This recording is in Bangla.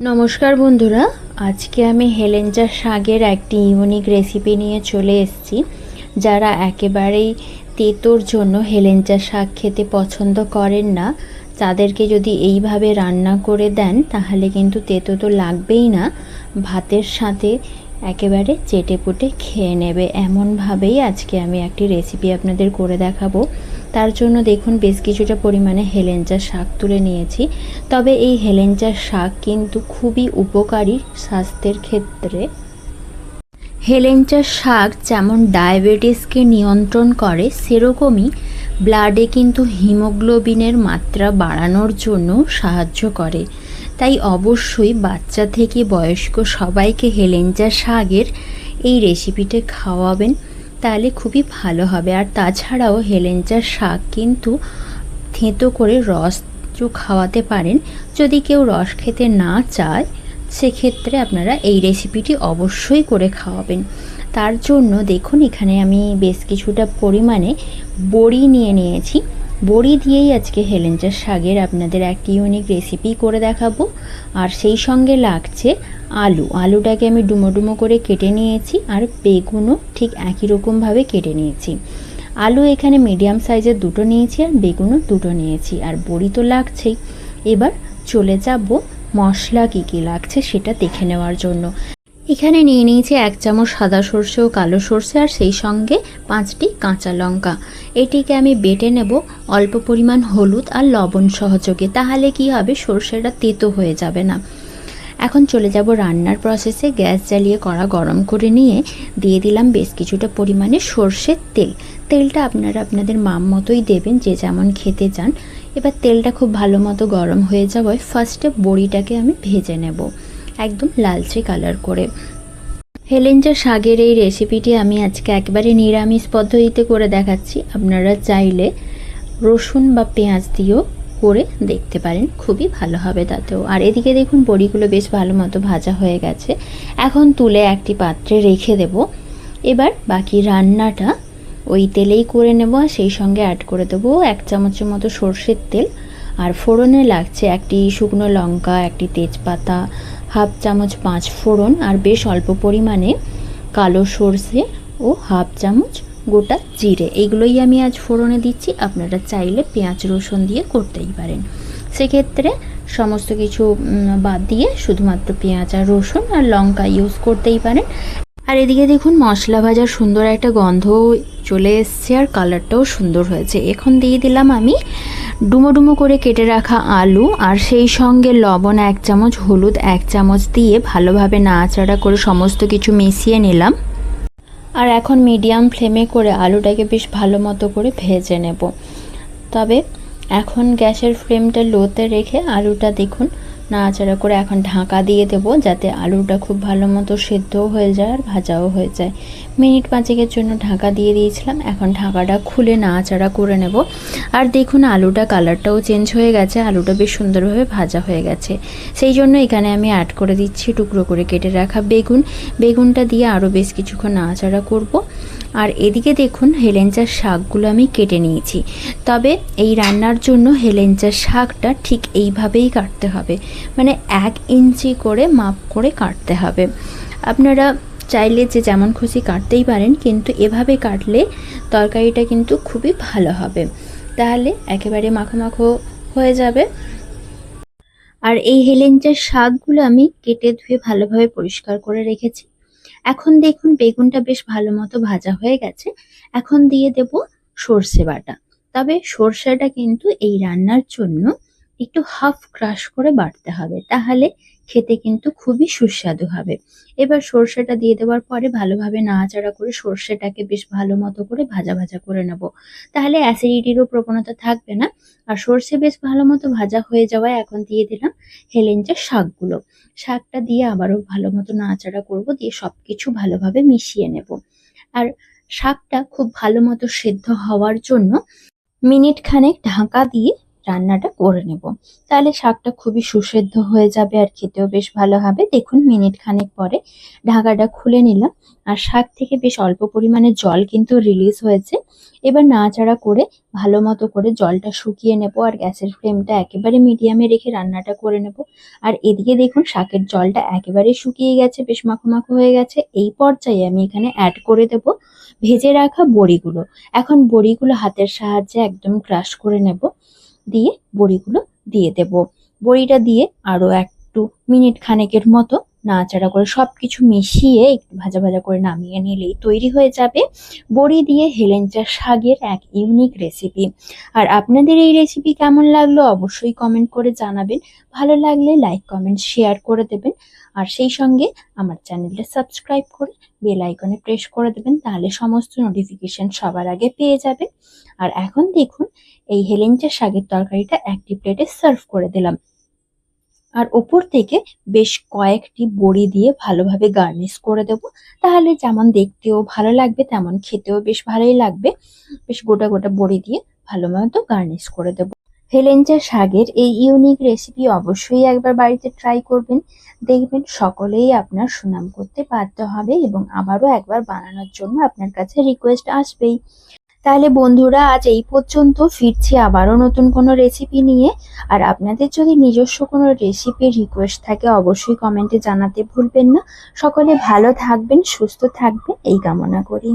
নমস্কার বন্ধুরা, আজকে আমি হেলেঞ্চা শাকের একটি ইউনিক রেসিপি নিয়ে চলে এসেছি, যারা একেবারেই তেতোর জন্য হেলেঞ্চা শাক খেতে পছন্দ করেন না, তাদেরকে যদি এইভাবে রান্না করে দেন, তাহলে কিন্তু তেতো তো লাগবেই না, ভাতের সাথে একেবারে চেটে পুটে খেয়ে নেবে। এমনভাবেই আজকে আমি একটি রেসিপি আপনাদের করে দেখাবো। তার জন্য দেখুন বেশ কিছুটা পরিমাণে হেলেঞ্চা শাক তুলে নিয়েছি। তবে এই হেলেঞ্চা শাক কিন্তু খুবই উপকারী স্বাস্থ্যের ক্ষেত্রে। হেলেঞ্চা শাক যেমন ডায়াবেটিসকে নিয়ন্ত্রণ করে, সেরকমই ব্লাডে কিন্তু হিমোগ্লোবিনের মাত্রা বাড়ানোর জন্য সাহায্য করে। তাই অবশ্যই বাচ্চা থেকে বয়স্ক সবাইকে হেলেঞ্চা শাকের এই রেসিপিটা খাওয়াবেন। তাহলে খুবই ভালো হবে। আর তাছাড়াও হেলেঞ্চার শাক কিন্তু থেঁতো করে রস খাওয়াতে পারেন। যদি কেউ রস খেতে না চায়, সেক্ষেত্রে আপনারা এই রেসিপিটি অবশ্যই করে খাওয়াবেন। তার জন্য দেখুন, এখানে আমি বেশ কিছুটা পরিমাণে বড়ি নিয়ে নিয়েছি। বড়ি দিয়েই আজকে হেলেঞ্চার শাকের আপনাদের একটি ইউনিক রেসিপি করে দেখাবো। আর সেই সঙ্গে লাগছে আলু। আলুটাকে আমি ডুমো ডুমো করে কেটে নিয়েছি আর বেগুনও ঠিক একই রকমভাবে কেটে নিয়েছি। আলু এখানে মিডিয়াম সাইজের দুটো নিয়েছি আর বেগুনও দুটো নিয়েছি। আর বড়ি তো লাগছেই। এবার চলে যাব মশলা কী কী লাগছে সেটা দেখে নেওয়ার জন্য। এখানে নিয়ে নিয়েছি এক চামচ সাদা সর্ষে ও কালো সর্ষে আর সেই সঙ্গে পাঁচটি কাঁচা লঙ্কা। এটিকে আমি বেটে নেব অল্প পরিমাণ হলুদ আর লবণ সহযোগে, তাহলে কি হবে সর্ষেটা তেতো হয়ে যাবে না। এখন চলে যাব রান্নার প্রসেসে গ্যাস জ্বালিয়ে কড়া গরম করে নিয়ে দিয়ে দিলাম বেশ কিছুটা পরিমাণে সর্ষের তেল। তেলটা আপনারা আপনাদের মাম মতোই দেবেন, যে যেমন খেতে চান। এবার তেলটা খুব ভালো মতো গরম হয়ে যাওয়ায় ফার্স্টে বড়িটাকে আমি ভেজে নেব। একদম লালচে কালার করে। হেলেঞ্চা শাকের এই রেসিপিটি আমি আজকে একেবারে নিরামিষ পদ্ধতিতে করে দেখাচ্ছি। আপনারা চাইলে রসুন বা পেঁয়াজ দিয়েও করে দেখতে পারেন, খুবই ভালো হবে তাতেও। আর এদিকে দেখুন, বড়িগুলো বেশ ভালো মতো ভাজা হয়ে গেছে। এখন তুলে একটি পাত্রে রেখে দেব। এবার বাকি রান্নাটা ওই তেলেই করে নেব, আর সেই সঙ্গে অ্যাড করে দেবো এক চামচের মতো সর্ষের তেল। আর ফোড়নে লাগছে একটি শুকনো লঙ্কা, একটি তেজপাতা হাফ চামচ পাঁচ ফোড়ন আর বেশ অল্প পরিমাণে কালো সর্ষে ও হাফ চামচ গোটা জিরে। এইগুলোই আমি আজ ফোড়নে দিচ্ছি। আপনারা চাইলে পেঁয়াজ রসুন দিয়ে করতেই পারেন। সেক্ষেত্রে সমস্ত কিছু বাদ দিয়ে শুধুমাত্র পেঁয়াজ আর রসুন আর লঙ্কা ইউজ করতেই পারেন। আর এদিকে দেখুন মশলা ভাজার সুন্দর একটা গন্ধ চলে এসছে আর কালারটাও সুন্দর হয়েছে। এখন দিয়ে দিলাম আমি ডুমো ডুমো করে কেটে রাখা আলু আর সেই সঙ্গে লবণ এক চামচ, হলুদ এক চামচ দিয়ে ভালোভাবে নাড়াচাড়া করে সমস্ত কিছু মিশিয়ে নিলাম। আর এখন মিডিয়াম ফ্লেমে করে আলুটাকে বেশ ভালো মতো করে ভেজে নেব। তবে এখন গ্যাসের ফ্লেমটা লোতে রেখে আলুটা দেখুন নাড়াচাড়া করে এখন ঢাকা দিয়ে দেব যাতে আলুটা খুব ভালো মতো সেদ্ধও হয়ে যায় আর ভাজাও হয়ে যায়। মিনিট পাঁচেকের জন্য ঢাকা দিয়ে দিয়েছিলাম। এখন ঢাকাটা খুলে নাড়াচাড়া করে নেব। আর দেখুন, আলুটা কালারটাও চেঞ্জ হয়ে গেছে। আলুটা বেশ সুন্দরভাবে ভাজা হয়ে গেছে। সেই জন্য এখানে আমি অ্যাড করে দিচ্ছি টুকরো করে কেটে রাখা বেগুন। বেগুনটা দিয়ে আরও বেশ কিছুক্ষণ নাড়াচাড়া করব। আর এদিকে দেখুন হেলেঞ্চার শাকগুলো আমি কেটে নিয়েছি। তবে এই রান্নার জন্য হেলেঞ্চার শাকটা ঠিক এইভাবেই কাটতে হবে। মানে এক ইঞ্চি করে মাপ করে কাটতে হবে। আপনারা চাইলে যে যেমন খুশি কাটতেই পারেন, কিন্তু এভাবে কাটলে তরকারিটা কিন্তু খুবই ভালো হবে। তাহলে একেবারে মাখো মাখো হয়ে যাবে। আর এই হেলেঞ্চার শাকগুলো আমি কেটে ধুয়ে ভালোভাবে পরিষ্কার করে রেখেছি। এখন দেখুন বেগুনটা বেশ ভালো মতো ভাজা হয়ে গেছে। এখন দিয়ে দেব সর্ষে বাটা। তবে সর্ষেটা কিন্তু এই রান্নার জন্য একটু হাফ ক্রাশ করে বাটতে হবে। তাহলে খেতে কিন্তু খুবই সুস্বাদু হবে। এবার সর্ষেটা দিয়ে দেওয়ার পরে ভালোভাবে নাড়াচাড়া করে সর্ষেটাকে বেশ ভালো মতো করে ভাজা ভাজা করে নেব। তাহলে অ্যাসিডিটিরও প্রবণতা থাকবে না। আর সর্ষে বেশ ভালো মতো ভাজা হয়ে যাওয়ায় এখন দিয়ে দিলাম হেলেঞ্চার শাকগুলো। শাকটা দিয়ে আবারও ভালো মতো নাড়াচাড়া করব, দিয়ে সব কিছু ভালোভাবে মিশিয়ে নেব। আর শাকটা খুব ভালো মতো সেদ্ধ হওয়ার জন্য মিনিট খানেক ঢাকা দিয়ে রান্নাটা করে নেব। তাহলে শাকটা খুবই সুসেদ্ধ হয়ে যাবে আর খেতেও বেশ ভালো হবে। দেখুন, মিনিট খানেক পরে ঢাকাটা খুলে নিলাম। আর শাক থেকে বেশ অল্প পরিমাণে জল কিন্তু রিলিজ হয়েছে। এবার নাড়াচাড়া করে ভালো মতো করে জলটা শুকিয়ে নেব আর গ্যাসের ফ্লেমটা একেবারে মিডিয়ামে রেখে রান্নাটা করে নেব। আর এদিকে দেখুন, শাকের জলটা একেবারে শুকিয়ে গেছে, বেশ মাখো মাখো হয়ে গেছে। এই পর্যায়ে আমি এখানে অ্যাড করে দেব ভেজে রাখা বড়িগুলো। এখন বড়িগুলো হাতের সাহায্যে একদম ক্রাশ করে নেব। দিয়ে বড়িগুলো দিয়ে দেব। বড়িটা দিয়ে আরও একটু মিনিট খানেকের মতো নাড়াচাড়া করে সবকিছু মিশিয়ে একটু ভাজা ভাজা করে নামিয়ে নিলেই তৈরি হয়ে যাবে বড়ি দিয়ে হেলেঞ্চা শাকের এক ইউনিক রেসিপি আর আপনাদের এই রেসিপি কেমন লাগল অবশ্যই কমেন্ট করে জানাবেন। ভালো লাগলে লাইক কমেন্ট শেয়ার করে দেবেন। আর সেই সঙ্গে আমার চ্যানেলটা সাবস্ক্রাইব করে বেল আইকনে প্রেস করে দেবেন, তাহলে সমস্ত নোটিফিকেশন সবার আগে পেয়ে যাবেন। আর এখন দেখুন, এই হেলেঞ্চা শাকের তরকারিটা একটি প্লেটে সার্ভ করে দিলাম। আর ওপর থেকে বেশ কয়েকটি বড়ি দিয়ে ভালোভাবে গার্নিশ করে দেব। তাহলে যেমন দেখতেও ভালো লাগবে, তেমন খেতেও বেশ ভালোই লাগবে। বেশ গোটা গোটা বড়ি দিয়ে ভালো মতো গার্নিশ করে দেব। হেলেঞ্চা শাকের এই ইউনিক রেসিপি অবশ্যই একবার বাড়িতে ট্রাই করবেন। দেখবেন সকলেই আপনার সুনাম করতে বাধ্য হবে এবং আবারও একবার বানানোর জন্য আপনার কাছে রিকোয়েস্ট আসবেই। তাহলে বন্ধুরা, আজ এই পর্যন্ত। ফিরছি আবারও নতুন কোনো রেসিপি নিয়ে। আর আপনাদের যদি নিজস্ব কোনো রেসিপির রিকোয়েস্ট থাকে, অবশ্যই কমেন্টে জানাতে ভুলবেন না। সকলে ভালো থাকবেন, সুস্থ থাকবেন, এই কামনা করি।